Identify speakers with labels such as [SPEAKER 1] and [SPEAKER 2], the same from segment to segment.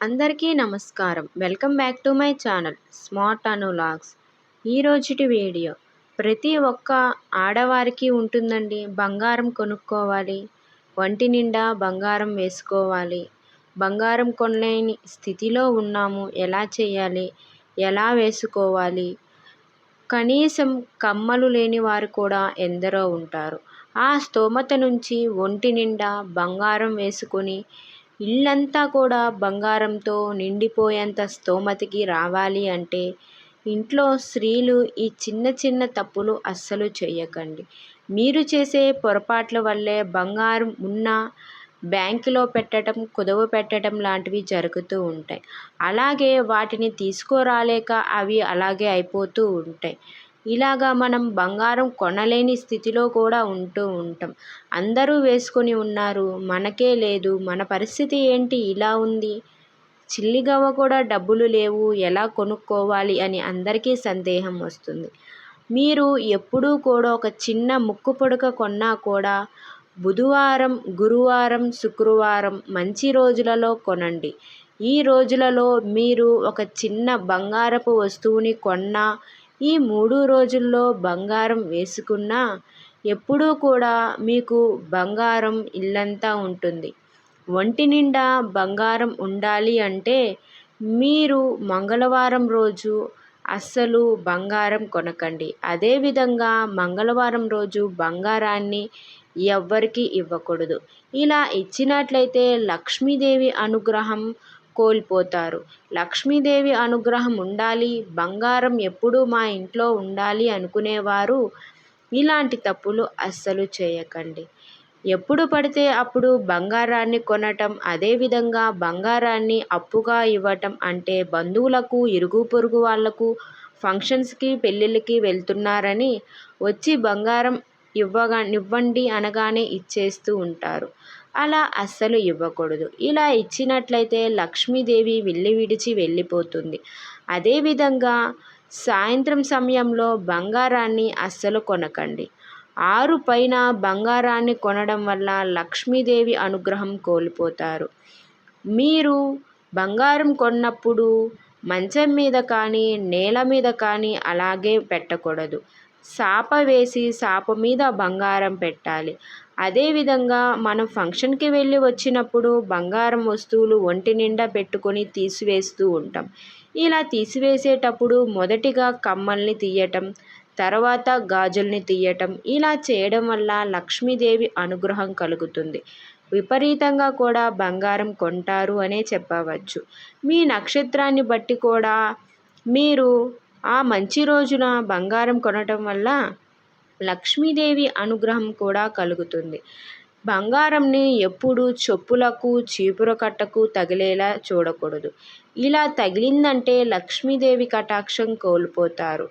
[SPEAKER 1] అందరికీ నమస్కారం. Welcome back to my channel smart అనులాగ్స్ ఈరోజుటి వీడియో ప్రతి ఒక్క ఆడవారికి ఉంటుందండి. బంగారం కొనుక్కోవాలి వంటి నిండా బంగారం వేసుకోవాలి బంగారం కొనలేని స్థితిలో ఉన్నాము ఎలా చేయాలి ఎలా వేసుకోవాలి? కనీసం కమ్మలు లేని వారు కూడా ఎందరో ఉంటారు. ఆ స్తోమత నుంచి ఒంటి నిండా బంగారం వేసుకొని ఇల్లంతా కూడా బంగారంతో నిండిపోయేంత స్తోమతికి రావాలి అంటే ఇంట్లో స్త్రీలు ఈ చిన్న చిన్న తప్పులు అస్సలు చేయకండి మీరు చేసే పొరపాట్ల వల్లే బంగారం ఉన్న బ్యాంకులో పెట్టడం కుదవ పెట్టడం లాంటివి జరుగుతూ ఉంటాయి. అలాగే వాటిని తీసుకురాలేక అవి అలాగే అయిపోతూ ఉంటాయి. ఇలాగా మనం బంగారం కొనలేని స్థితిలో కూడా ఉంటూ ఉంటాం. అందరూ వేసుకొని ఉన్నారు. మనకే లేదు. మన పరిస్థితి ఏంటి? ఇలా ఉంది. చిల్లిగవ్వ కూడా డబ్బులు లేవు. ఎలా కొనుక్కోవాలి? అని అందరికీ సందేహం వస్తుంది. మీరు ఎప్పుడూ కూడా ఒక చిన్న ముక్కు పొడక కొన్నా కూడా బుధవారం గురువారం శుక్రవారం మంచి రోజులలో కొనండి. ఈ రోజులలో మీరు ఒక చిన్న బంగారపు వస్తువుని కొన్నా ఈ మూడు రోజుల్లో బంగారం వేసుకున్నా ఎప్పుడూ కూడా మీకు బంగారం ఇల్లంతా ఉంటుంది. ఒంటి నిండా బంగారం ఉండాలి అంటే మీరు మంగళవారం రోజు అస్సలు బంగారం కొనకండి. అదేవిధంగా మంగళవారం రోజు బంగారాన్ని ఎవ్వరికి ఇవ్వకూడదు. ఇలా ఇచ్చినట్లయితే లక్ష్మీదేవి అనుగ్రహం కోల్పోతారు. లక్ష్మీదేవి అనుగ్రహం ఉండాలి బంగారం ఎప్పుడూ మా ఇంట్లో ఉండాలి అనుకునేవారు. ఇలాంటి తప్పులు అస్సలు చేయకండి. ఎప్పుడు పడితే అప్పుడు బంగారాన్ని కొనటం అదేవిధంగా బంగారాన్ని అప్పుగా ఇవ్వటం అంటే బంధువులకు ఇరుగు పొరుగు వాళ్ళకు ఫంక్షన్స్కి పెళ్ళిళ్ళకి వెళ్తున్నారని వచ్చి బంగారం ఇవ్వగా ఇవ్వండి అనగానే ఇచ్చేస్తూ ఉంటారు. అలా అస్సలు ఇవ్వకూడదు. ఇలా ఇచ్చినట్లయితే లక్ష్మీదేవి వెళ్ళి విడిచి వెళ్ళిపోతుంది. అదేవిధంగా సాయంత్రం సమయంలో బంగారాన్ని అస్సలు కొనకండి. ఆరు పైన బంగారాన్ని కొనడం వల్ల లక్ష్మీదేవి అనుగ్రహం కోల్పోతారు. మీరు బంగారం కొన్నప్పుడు మంచం మీద కానీ నేల మీద కానీ అలాగే పెట్టకూడదు. సాప వేసి సాప మీద బంగారం పెట్టాలి. అదేవిధంగా మనం ఫంక్షన్కి వెళ్ళి వచ్చినప్పుడు బంగారం వస్తువులు ఒంటి నిండా పెట్టుకొని తీసివేస్తూ ఉంటాం. ఇలా తీసివేసేటప్పుడు మొదటిగా కమ్మల్ని తీయటం తర్వాత గాజుల్ని తీయటం ఇలా చేయడం వల్ల లక్ష్మీదేవి అనుగ్రహం కలుగుతుంది. విపరీతంగా కూడా బంగారం కొంటారు అనే చెప్పవచ్చు. మీ నక్షత్రాన్ని బట్టి కూడా మీరు ఆ మంచి రోజున బంగారం కొనటం వల్ల లక్ష్మీదేవి అనుగ్రహం కూడా కలుగుతుంది. బంగారంని ఎప్పుడు చెప్పులకు చీపుర కట్టకు తగిలేలా చూడకూడదు. ఇలా తగిలిందంటే లక్ష్మీదేవి కటాక్షం కోల్పోతారు.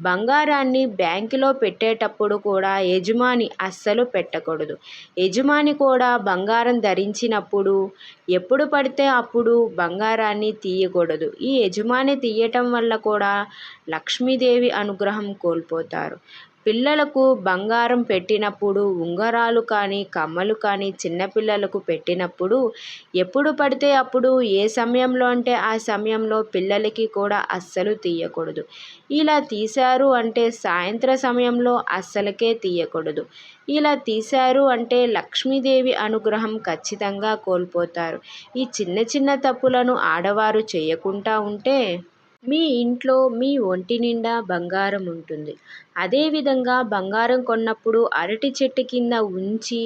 [SPEAKER 1] బంగారాన్ని బ్యాంకులో పెట్టేటప్పుడు కూడా యజమాని అస్సలు పెట్టకూడదు. యజమాని కూడా బంగారం ధరించినప్పుడు ఎప్పుడు పడితే అప్పుడు బంగారాన్ని తీయకూడదు. ఈ యజమాని తీయటం వల్ల కూడా లక్ష్మీదేవి అనుగ్రహం కోల్పోతారు. పిల్లలకు బంగారం పెట్టినప్పుడు ఉంగరాలు కానీ కమ్మలు కానీ చిన్నపిల్లలకు పెట్టినప్పుడు ఎప్పుడు పడితే అప్పుడు ఏ సమయంలో అంటే ఆ సమయంలో పిల్లలకి కూడా అస్సలు తీయకూడదు. ఇలా తీశారు అంటే సాయంత్ర సమయంలో అస్సలకే తీయకూడదు. ఇలా తీశారు అంటే లక్ష్మీదేవి అనుగ్రహం ఖచ్చితంగా కోల్పోతారు. ఈ చిన్న చిన్న తప్పులను ఆడవారు చేయకుండా ఉంటే మీ ఇంట్లో మీ ఒంటి నిండా బంగారం ఉంటుంది. అదేవిధంగా బంగారం కొన్నప్పుడు అరటి చెట్టు కింద ఉంచి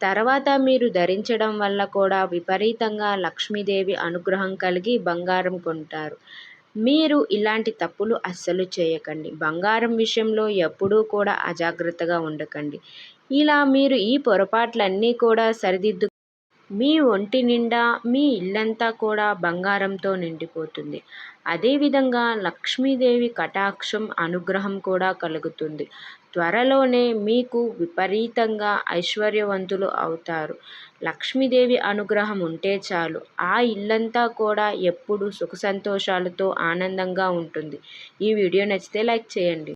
[SPEAKER 1] తర్వాత మీరు ధరించడం వల్ల కూడా విపరీతంగా లక్ష్మీదేవి అనుగ్రహం కలిగి బంగారం కొంటారు. మీరు ఇలాంటి తప్పులు అస్సలు చేయకండి. బంగారం విషయంలో ఎప్పుడూ కూడా అజాగ్రత్తగా ఉండకండి. ఇలా మీరు ఈ పొరపాట్లన్నీ కూడా సరిదిద్దు మీ ఒంటి నిండా మీ ఇల్లంతా కూడా బంగారంతో నిండిపోతుంది. అదేవిధంగా లక్ష్మీదేవి కటాక్షం అనుగ్రహం కూడా కలుగుతుంది. త్వరలోనే మీకు విపరీతంగా ఐశ్వర్యవంతులు అవుతారు. లక్ష్మీదేవి అనుగ్రహం ఉంటే చాలు. ఆ ఇల్లంతా కూడా ఎప్పుడు సుఖ సంతోషాలతో ఆనందంగా ఉంటుంది. ఈ వీడియో నచ్చితే లైక్ చేయండి.